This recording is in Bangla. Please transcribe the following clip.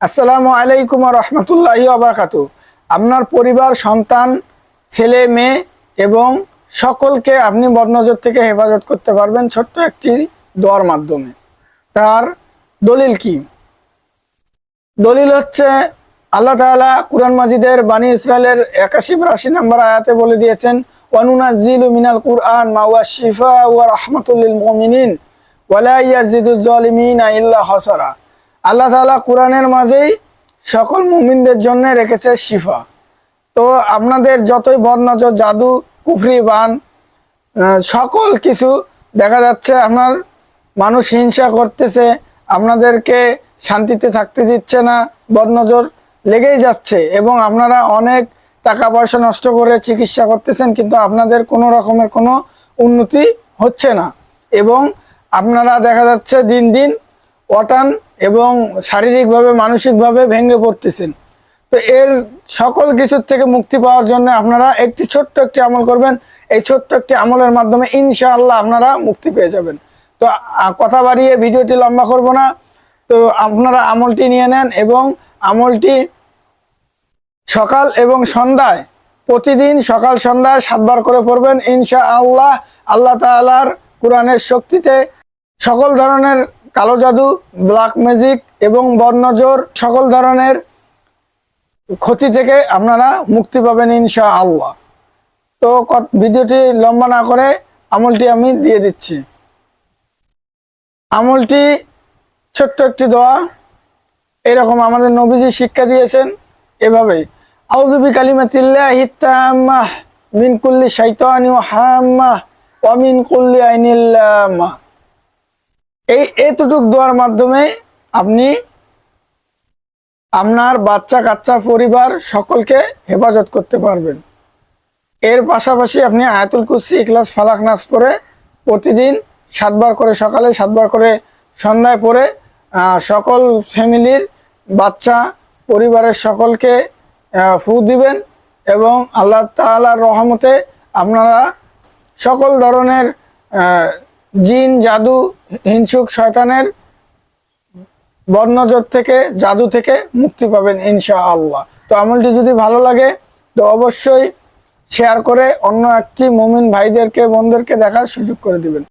আসসালামু আলাইকুম রহমতুল্লাহি আবরকাত আপনার পরিবার, সন্তান, ছেলে, মেয়ে এবং সকলকে আপনি বদনজর থেকে হেফাজত করতে পারবেন ছোট্ট একটি দোয়ার মাধ্যমে। তার দলিল কি? দলিল হচ্ছে, আল্লাহ তাআলা কুরআন মাজিদের বানী ইসরায়েলের একাশি বিরাশি নম্বর আয়াতে বলে দিয়েছেন, ওয়ানুনাজ্জিলু মিনাল কুরআন মা ওয়া শিফা ওয়া রাহমাতুল লিল মুমিনিন, ওয়ালা ইয়াজিদুজ জালিমিনা ইল্লা হাসারা। আল্লাহ তাআলা কোরআনের মাঝেই সকল মুমিনদের জন্য রেখেছে শিফা। তো আপনাদের যতই বদনজর, জাদু, কুফরি, বান সকল কিছু দেখা যাচ্ছে, আপনার মানুষ হিংসা করতেছে, আপনাদেরকে শান্তিতে থাকতে দিচ্ছে না, বদনজর লেগেই যাচ্ছে এবং আপনারা অনেক টাকা পয়সা নষ্ট করে চিকিৎসা করতেছেন, কিন্তু আপনাদের কোনো রকমের কোনো উন্নতি হচ্ছে না। এবং আপনারা দেখা যাচ্ছে দিন দিন অটান এবং শারীরিকভাবে, মানসিকভাবে ভেঙে পড়তেছেন। তো এর সকল কিছুর থেকে মুক্তি পাওয়ার জন্য আপনারা একটি ছোট্ট একটি আমল করবেন। এই ছোট্ট একটি আমলের মাধ্যমে ইনশাআল্লাহ আপনারা মুক্তি পেয়ে যাবেন। তো কথা বাড়িয়ে ভিডিওটি লম্বা করব না। তো, আপনারা আমলটি নিয়ে নেন এবং আমলটি সকাল এবং সন্ধ্যায়, প্রতিদিন সকাল সন্ধ্যায় সাতবার করে পড়বেন। ইনশা আল্লাহ আল্লাহ তাআলার কোরআনের শক্তিতে সকল ধরনের কালো জাদু ব্ল্যাক ম্যাজিক এবং বদনজর সকল ধরনের ক্ষতি থেকে আপনারা মুক্তি পাবেন ইনশা আল্লাহ তো ভিডিওটি লম্বা না করে আমলটি আমি দিয়ে দিচ্ছি। আমলটি ছোট্ট একটি দোয়া। এরকম আমাদের নবীজি শিক্ষা দিয়েছেন এভাবেই। আউযুবি কালিমাতিল্লাহি তাম্মাহ মিন কুল্লি শাইতানি ওয়া হাম্মাহ ওয়া মিন কুল্লি আইনিল লাম্মাহ এই এতটুক দোয়ার মাধ্যমে আপনি আপনার বাচ্চা কাচ্চা পরিবার সকলকে হেফাজত করতে পারবেন। এর পাশাপাশি আপনি আয়াতুল কুরসি, ইখলাস, ফালাক নাচ পরে প্রতিদিন সাতবার করে সকালে, সাতবার করে সন্ধ্যায় পরে সকল ফ্যামিলির বাচ্চা পরিবারের সকলকে ফু দিবেন এবং আল্লাহ তাআলার রহমতে আপনারা সকল ধরনের জিন, জাদু, হিংসুক শয়তানের বর্ণজোর থেকে, জাদু থেকে মুক্তি পাবেন ইনশা আল্লাহ তো আমলটি যদি ভালো লাগে, তো অবশ্যই শেয়ার করে অন্য একটি মুমিন ভাইদেরকে, বোনদেরকে দেখার সুযোগ করে দিবেন।